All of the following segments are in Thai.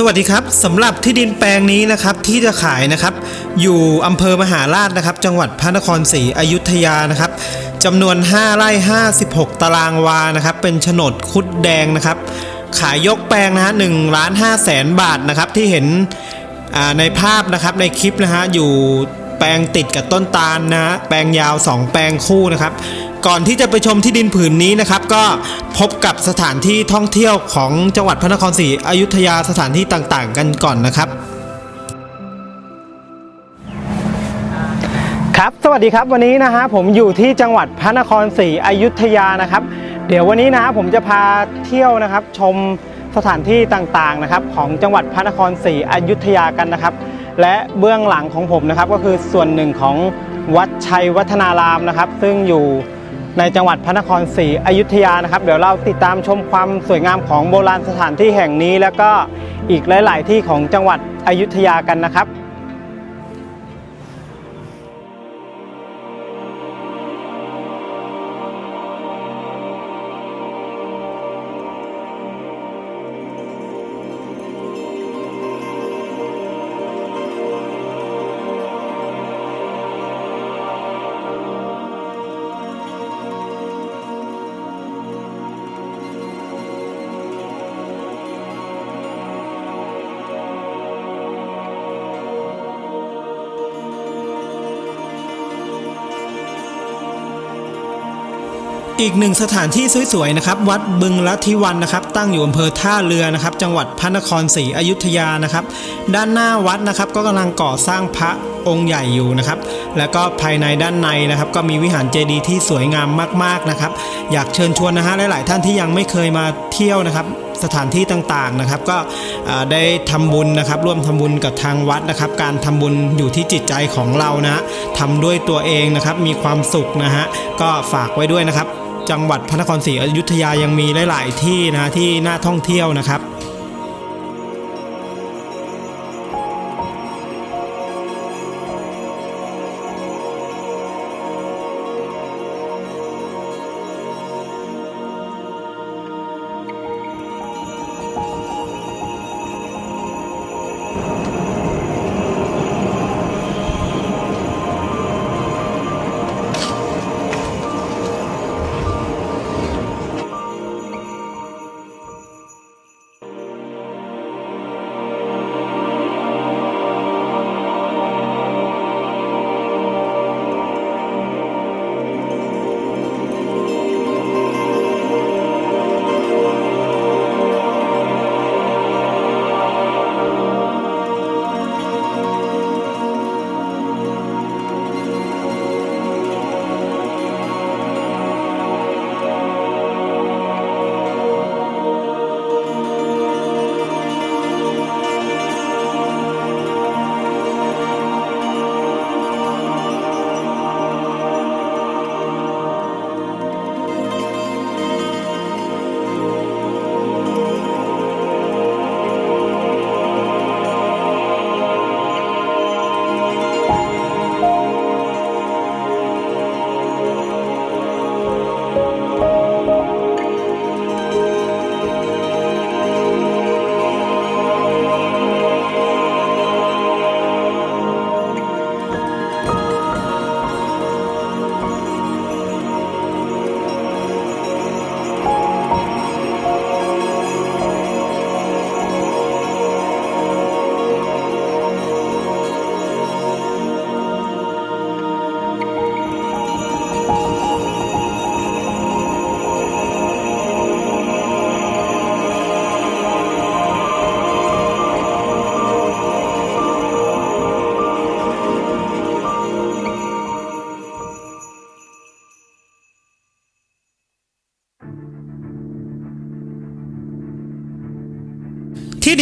สวัสดีครับสำหรับที่ดินแปลงนี้นะครับที่จะขายนะครับ อยู่อำเภอมหาราชนะครับ จังหวัดพระนครศรีอยุธยานะครับจำนวน 5 ไร่ 56 ตารางวานะครับ เป็นโฉนดคุดแดงนะครับ ขายยกแปลงนะฮะ1ล้าน5แสนบาทนะครับที่เห็นในภาพนะครับในคลิปนะฮะอยู่แปลงติดกับต้นตาลนะฮะแปลงยาว 2 แปลงคู่นะครับ ก่อนที่จะไปชมที่ดินผืนนี้นะครับ ก็พบกับสถานที่ท่องเที่ยวของจังหวัดพระนครศรีอยุธยาสถานที่ต่างๆ กันก่อนนะครับครับ สวัสดีครับวันนี้นะฮะผมอยู่ที่จังหวัดพระนครศรีอยุธยานะครับ เดี๋ยววันนี้นะฮะผมจะพาเที่ยวนะครับ ชมสถานที่ต่างๆนะครับ ของจังหวัดพระนครศรีอยุธยากันนะครับ และเบื้องหลังของผมนะครับก็คือส่วนหนึ่งของวัดชัยวัฒนารามนะครับ ซึ่งอยู่ ในจังหวัดพระนครศรีอยุธยานะครับ เดี๋ยวเราติดตามชมความสวยงามของโบราณสถานที่แห่งนี้ แล้วก็อีกหลาย ๆ ที่ของจังหวัดอยุธยากันนะครับ อีกหนึ่งสถานที่สวยๆนะครับ วัดบึงลัทธิวันนะครับ ตั้งอยู่อำเภอท่าเรือนะครับ จังหวัดพระนครศรีอยุธยานะครับ ด้านหน้าวัดนะครับก็กำลังก่อสร้างพระองค์ใหญ่อยู่นะครับ แล้วก็ภายในด้านในนะครับ ก็มีวิหารเจดีย์ที่สวยงามมากๆนะครับ อยากเชิญชวนนะฮะหลายๆท่านที่ยังไม่เคยมาเที่ยวนะครับสถานที่ต่างๆนะครับก็ได้ทำบุญนะครับ ร่วมทำบุญกับทางวัดนะครับ การทำบุญอยู่ที่จิตใจของเรานะฮะทำด้วยตัวเองนะครับ มีความสุขนะฮะก็ฝากไว้ด้วยนะครับ จังหวัดพระนครศรีอยุธยายังมีหลาย ๆ ที่นะที่น่าท่องเที่ยวนะครับ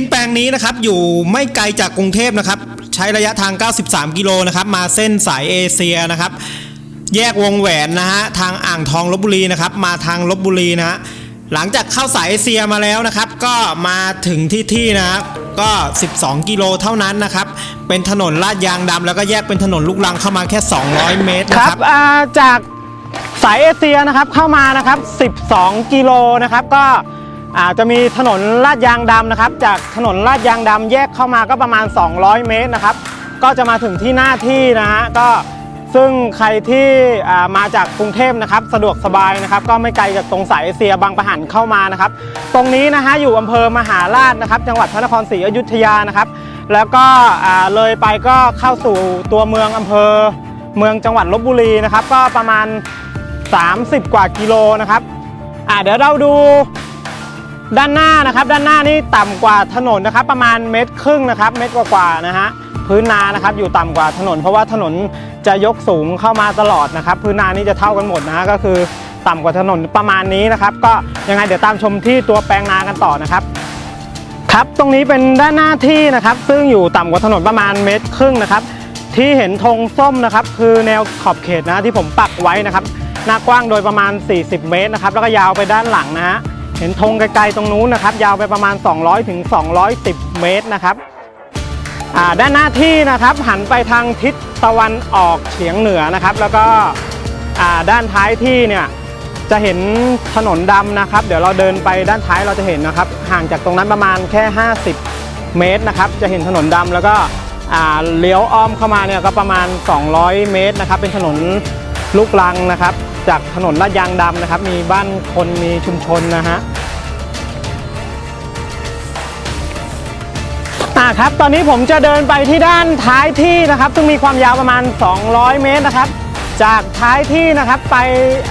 นแปลงนี้นะครับอยู่ไม่ไกลจากกรุงเทพนะครับ ใช้ระยะทาง 93 กิโลนะครับ มาเส้นสายเอเชียนะครับ แยกวงแหวนนะฮะทางอ่างทองลบบุรีนะครับ มาทางลบบุรีนะฮะหลังจากเข้าสายเอเชียมาแล้วนะครับ ก็มาถึงที่ที่นะครับก็ 12 กิโลเท่านั้นนะครับ เป็นถนนลาดยางดำแล้วก็แยกเป็นถนนลูกรังเข้ามาแค่ 200 เมตรนะรัครับบอ่าจากสายเอเชียนะครับเข้ามานะครับ 12 กิโลนะครับ ก็ อ่าจะมีถนนลาดยางดำนะครับ จากถนนลาดยางดำแยกเข้ามาก็ประมาณ 200 เมตรนะครับ ก็จะมาถึงที่หน้าที่นะฮะก็ซึ่งใครที่มาจากกรุงเทพนะครับ สะดวกสบายนะครับ ก็ไม่ไกลจากตรงสายเอเชียบางประหันเข้ามานะครับ ตรงนี้นะฮะอยู่อำเภอมหาราชนะครับ จังหวัดพระนครศรีอยุธยานะครับ แล้วก็เลยไปก็เข้าสู่ตัวเมืองอำเภอเมืองจังหวัดลบบุรีนะครับ ก็ประมาณ 30 กว่ากิโลนะครับเดี๋ยวเราดู ด้านหน้านะครับ ด้านหน้านี่ต่ำกว่าถนนนะครับ ประมาณเมตรครึ่งนะครับ เมตรกว่าๆนะฮะพื้นนานะครับอยู่ต่ำกว่าถนน เพราะว่าถนนจะยกสูงเข้ามาตลอดนะครับ พื้นนานี่จะเท่ากันหมดนะฮะก็คือต่ำกว่าถนนประมาณนี้นะครับ ก็ยังไงเดี๋ยวตามชมที่ตัวแปลงนากันต่อนะครับ ครับตรงนี้เป็นด้านหน้าที่นะครับ ซึ่งอยู่ต่ำกว่าถนนประมาณเมตรครึ่งนะครับ ที่เห็นธงส้มนะครับ คือแนวขอบเขตนะที่ผมปักไว้นะครับหน้ากว้างโดยประมาณ 40 เมตรนะครับ แล้วก็ยาวไปด้านหลังนะฮะ เห็นธงไกลๆตรงนู้นนะครับ ยาวไปประมาณ 200ถึง210 เมตรนะครับด้านหน้าที่นะครับหันไปทางทิศตะวันออกเฉียงเหนือนะครับ แล้วก็ด้านท้ายที่เนี่ยจะเห็นถนนดำนะครับ เดี๋ยวเราเดินไปด้านท้ายเราจะเห็นนะครับ ห่างจากตรงนั้นประมาณแค่ 50 เมตรนะครับ จะเห็นถนนดำแล้วก็เลี้ยวอ้อมเข้ามาเนี่ยก็ประมาณ 200 เมตรนะครับ เป็นถนนลูกรังนะครับ จากถนนลาดยางดำนะครับ มีบ้านคนมีชุมชนนะฮะอ่าครับตอนนี้ผมจะเดินไปที่ด้านท้ายที่นะครับ ซึ่งมีความยาวประมาณ 200 เมตรนะครับ จากท้ายที่นะครับไป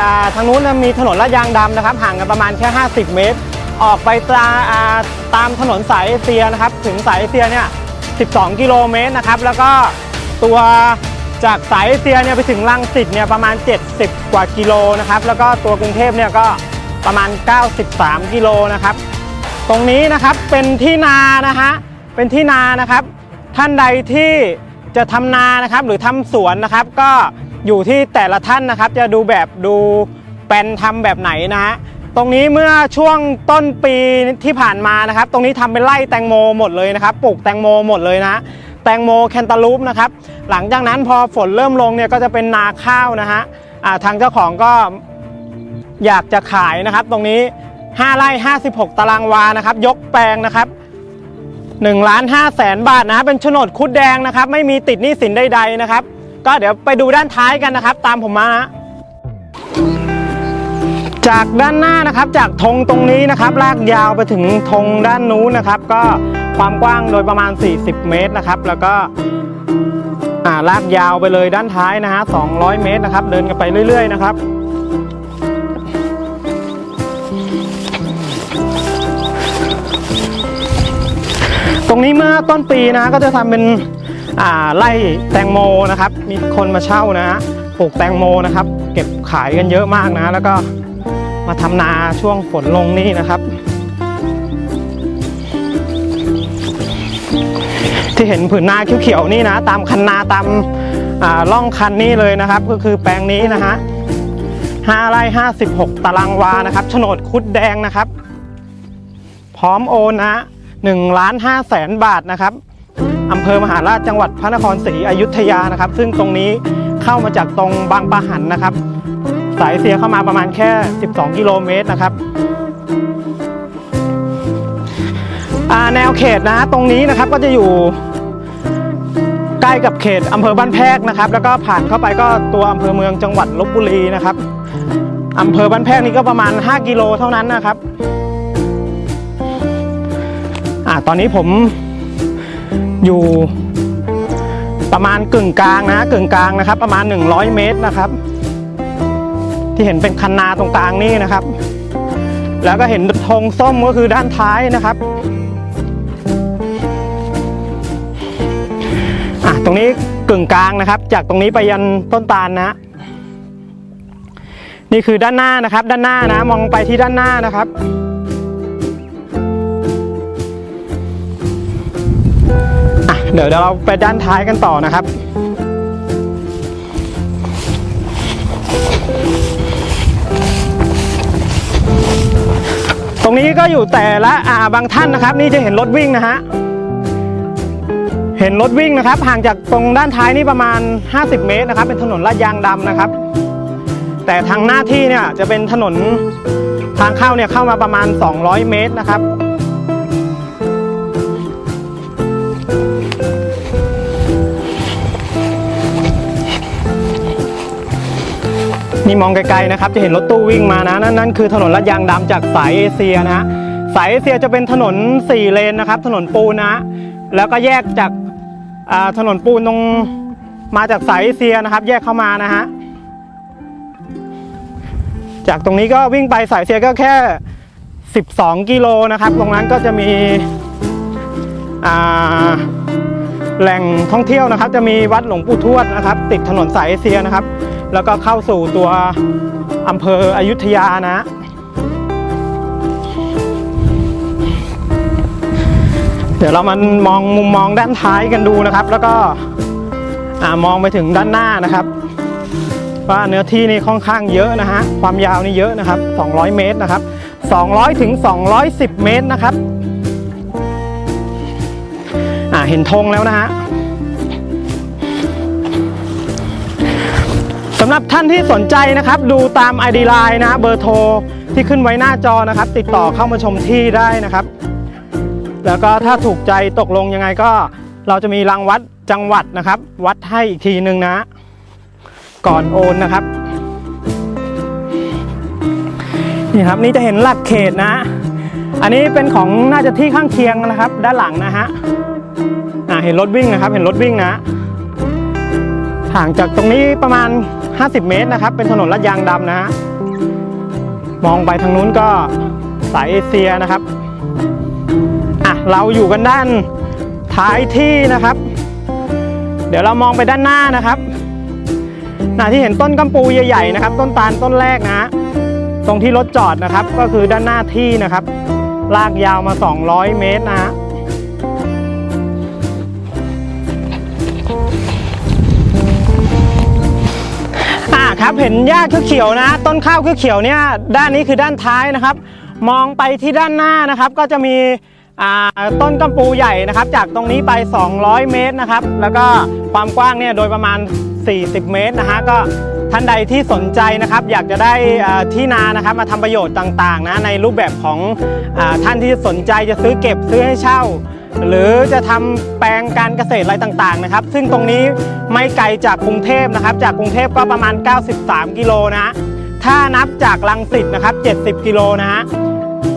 อ่าทางนู้นนะมีถนนลาดยางดำนะครับ ห่างกันประมาณแค่ 50 เมตร ออกไปตาอ่าตามถนนสายเอเชียนะครับ ถึงสายเอเชียเนี่ย 12 กิโลเมตรนะครับ แล้วก็ตัว จากสายเอเชียเนี่ยไปถึงลังสิตเนี่ยประมาณ 70 กว่ากิโลนะครับ แล้วก็ตัวกรุงเทพเนี่ยก็ประมาณ 93 กิโลนะครับ ตรงนี้นะครับเป็นที่นานะฮะเป็นที่นานะครับ ท่านใดที่จะทำนานะครับหรือทำสวนนะครับ ก็อยู่ที่แต่ละท่านนะครับ จะดูแบบดูแปลนทำแบบไหนนะฮะตรงนี้เมื่อช่วงต้นปีที่ผ่านมานะครับ ตรงนี้ทำเป็นไร่แตงโมหมดเลยนะครับปลูกแตงโมหมดเลยนะฮะ ตงโมแคนตาลูปนะครับหลังจากนั้นพอฝนเริ่มลงเนี่ยก็จะเป็นนาข้าวนะฮะทางเจ้าของก็อยากจะขายนะครับ ตรงนี้ 5ไร่56 ตารางวานะครับ ยกแปลงนะครับ1ล้าน5แสนบาทนะเป็นโฉนดคุดแดงนะครับ ไม่มีติดหนี้สินใดๆนะครับ ก็เดี๋ยวไปดูด้านท้ายกันนะครับ ตามผมมานะจากด้านหน้านะครับจากธงตรงนี้นะครับ ลากยาวไปถึงธงด้านนู้นนะครับ ก็ ความกว้างโดยประมาณ 40 เมตรนะครับ แล้วก็ลากยาวไปเลยด้านท้ายนะฮะ 200 เมตรนะครับ เดินกันไปเรื่อย ๆ นะครับตรงนี้เมื่อต้นปีนะก็จะทำเป็นไร่แตงโมนะครับ มีคนมาเช่านะฮะปลูกแตงโมนะครับ เก็บขายกันเยอะมากนะ แล้วก็มาทำนาช่วงฝนลงนี่นะครับ ที่เห็นผืนนาเขียวๆนี่นะ ตามคันนาตามอ่าร่องคันนี้เลยนะครับ ก็คือแปลงนี้นะฮะห้าไร่ห้าสิบหกตารางวานะครับโฉนดคุดแดงนะครับ พร้อมโอนนะหนึ่งล้านห้าแสนบาทนะครับอำเภอมหาราชจังหวัดพระนครศรีอยุธยานะครับ ซึ่งตรงนี้เข้ามาจากตรงบางปะหันนะครับ สายเสียเข้ามาประมาณแค่ 12 กิโลเมตรนะครับแนวเขตนะตรงนี้นะครับก็จะอยู่ ใกล้กับเขตอำเภอบ้านแพกนะครับ แล้วก็ผ่านเข้าไปก็ตัวอำเภอเมืองจังหวัดลบบุรีนะครับอำเภอบ้านแพกนี่ก็ประมาณ 5 กิโลเท่านั้นนะครับอ่าตอนนี้ผมอยู่ประมาณกึ่งกลางนะกึ่งกลางนะครับ ประมาณ 100 เมตรนะครับ ที่เห็นเป็นคันนาตรงกลางนี่นะครับ แล้วก็เห็นธงส้มก็คือด้านท้ายนะครับ ตรงนี้กึ่งกลางนะครับ จากตรงนี้ไปยันต้นตาลนะ นี่คือด้านหน้านะครับ ด้านหน้านะ มองไปที่ด้านหน้านะครับอะเดี๋ยวเราไปด้านท้ายกันต่อนะครับตรงนี้ก็อยู่แต่ละอ่าบางท่านนะครับ นี่จะเห็นรถวิ่งนะฮะ เห็นรถวิ่งนะครับ ห่างจากตรงด้านท้ายนี่ประมาณ 50 เมตรนะครับ เป็นถนนลาดยางดำนะครับ แต่ทางหน้าที่เนี่ยจะเป็นถนนทางเข้าเนี่ยเข้ามาประมาณ 200 เมตรนะครับ นี่มองไกลๆนะครับ จะเห็นรถตู้วิ่งมานะ นั่นนั่นคือถนนลาดยางดำจากสายเอเชียนะฮะสายเอเชียจะเป็นถนน 4 เลนนะครับ ถนนปูนนะแล้วก็แยกจาก ถนนปูนตรงมาจากสายเอเชียนะครับ แยกเข้ามานะฮะจากตรงนี้ก็วิ่งไปสายเอเชียก็แค่ 12 กิโลนะครับ ตรงนั้นก็จะมีแหล่งท่องเที่ยวนะครับ จะมีวัดหลวงปู่ทวดนะครับ ติดถนนสายเอเชียนะครับ แล้วก็เข้าสู่ตัวอำเภออยุธยานะ เดี๋ยวเรามามองมุมมองด้านท้ายกันดูนะครับ แล้วก็มองไปถึงด้านหน้านะครับ ว่าเนื้อที่นี่ค่อนข้างเยอะนะฮะความยาวนี่เยอะนะครับ 200 เมตรนะครับ 200ถึง210 เมตรนะครับอ่าเห็นธงแล้วนะฮะสำหรับท่านที่สนใจนะครับ ดูตาม ID Line นะเบอร์โทรที่ขึ้นไว้หน้าจอนะครับ ติดต่อเข้ามาชมที่ได้นะครับ แล้วก็ถ้าถูกใจตกลงยังไงก็เราจะมีรางวัดจังหวัดนะครับ วัดให้อีกทีหนึ่งนะ ก่อนโอนนะครับ นี่ครับนี่จะเห็นหลักเขตนะ อันนี้เป็นของน่าจะที่ข้างเคียงนะครับ ด้านหลังนะฮะอ่าเห็นรถวิ่งนะครับ เห็นรถวิ่งนะห่างจากตรงนี้ประมาณ 50 เมตรนะครับ เป็นถนนลาดยางดำนะฮะมองไปทางนู้นก็สายเอเชียนะครับ เราอยู่กันด้านท้ายที่นะครับ เดี๋ยวเรามองไปด้านหน้านะครับน่ะที่เห็นต้นกัมปูใหญ่ๆนะครับ ต้นตาลต้นแรกนะตรงที่รถจอดนะครับ ก็คือด้านหน้าที่นะครับ ลากยาวมา 200 เมตรนะฮะอ่าครับเห็นหญ้าเขียวๆนะ ต้นข้าวเขียวเนี่ยด้านนี้คือด้านท้ายนะครับ มองไปที่ด้านหน้านะครับ ก็จะมี ต้นกัมปูใหญ่นะครับ จากตรงนี้ไป 200 เมตรนะครับ แล้วก็ความกว้างเนี่ยโดยประมาณ 40 เมตรนะฮะก็ท่านใดที่สนใจนะครับ อยากจะได้ที่นานะครับ มาทำประโยชน์ต่างๆนะในรูปแบบของอท่านที่สนใจจะซื้อเก็บซื้อให้เช่า หรือจะทำแปลงการเกษตรอะไรต่างๆนะครับ ซึ่งตรงนี้ไม่ไกลจากกรุงเทพนะครับ จากกรุงเทพก็ประมาณ 93 กิโลนะฮะถ้านับจากลังสิตนะครับ 70 กิโลนะฮะ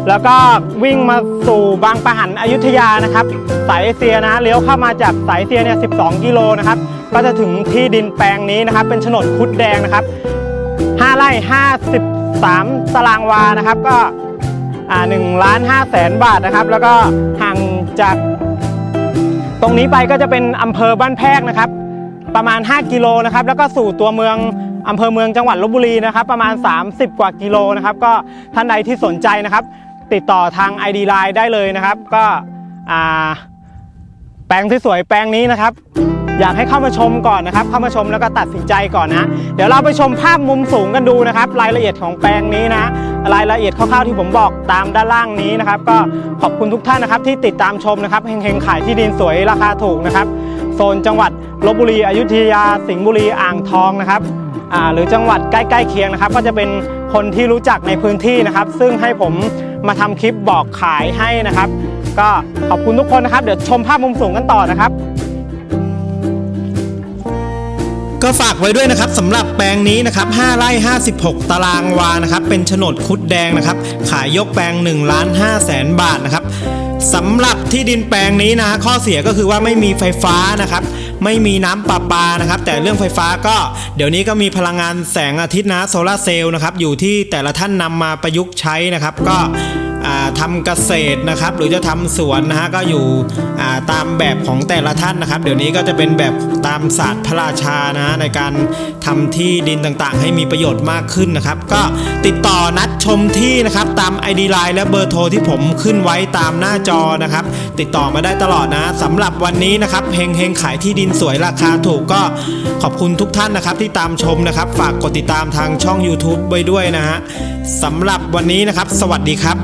แล้วก็วิ่งมาสู่บางปะหันอยุธยานะครับ สายเอเชียนะเลี้ยวเข้ามาจากสายเอเชียเนี่ย12 กิโลนะครับ ก็จะถึงที่ดินแปลงนี้นะครับ เป็นโฉนดคุดแดงนะครับ 5 ไร่ 53 ตารางวานะครับ ก็อ่าหนึ่งล้านห้าแสนบาทนะครับ แล้วก็ห่างจาก ตรงนี้ไปก็จะเป็นอำเภอบ้านแพกนะครับ ประมาณ 5 กิโลนะครับ แล้วก็สู่ตัวเมืองอำเภอเมืองจังหวัดลบบุรีนะครับ ประมาณ 30 กว่ากิโลนะครับ ก็ท่านใดที่สนใจนะครับ ติดต่อทาง ID Line ได้เลยนะครับ ก็แปลงที่สวยแปลงนี้นะครับ อยากให้เข้ามาชมก่อนนะครับ เข้ามาชมแล้วก็ตัดสินใจก่อนนะ เดี๋ยวเราไปชมภาพมุมสูงกันดูนะครับ รายละเอียดของแปลงนี้นะ รายละเอียดคร่าวๆที่ผมบอกตามด้านล่างนี้นะครับ ก็ขอบคุณทุกท่านนะครับ ที่ติดตามชมนะครับเฮงๆขายที่ดินสวยราคาถูกนะครับโซนจังหวัดลบบุรีอยุธยาสิงห์บุรีอ่างทองนะครับ หรือจังหวัดใกล้ๆเคียงนะครับ ก็จะเป็นคนที่รู้จักในพื้นที่นะครับ ซึ่งให้ผมมาทำคลิปบอกขายให้นะครับ ก็ขอบคุณทุกคนนะครับ เดี๋ยวชมภาพมุมสูงกันต่อนะครับก็ฝากไว้ด้วยนะครับสำหรับแปลงนี้นะครับ5ไร่ 56 ตารางวานะครับ เป็นโฉนดคุดแดงนะครับ ขายยกแปลง1ล้าน5แสนบาทนะครับสำหรับที่ดินแปลงนี้นะข้อเสียก็คือว่าไม่มีไฟฟ้านะครับ ไม่มีน้ำประปานะครับ แต่เรื่องไฟฟ้าก็เดี๋ยวนี้ก็มีพลังงานแสงอาทิตย์นะโซลาเซลล์นะครับอยู่ที่แต่ละท่านนำมาประยุกต์ใช้นะครับก็ ทำเกษตรนะครับ หรือจะทำสวนนะฮะก็อยู่ตามแบบของแต่ละท่านนะครับ เดี๋ยวนี้ก็จะเป็นแบบตามศาสตร์พระราชานะฮะในการทำที่ดินต่างๆ ให้มีประโยชน์มากขึ้นนะครับ ก็ติดต่อนัดชมที่นะครับตาม ID Line และเบอร์โทรที่ผมขึ้นไว้ตามหน้าจอนะครับ ติดต่อมาได้ตลอดนะสำหรับวันนี้นะครับเฮงเฮงขายที่ดินสวยราคาถูกก็ขอบคุณทุกท่านนะครับ ที่ตามชมนะครับ ฝากกดติดตามทางช่อง YouTube ไว้ด้วยนะฮะสำหรับวันนี้นะครับ สวัสดีครับ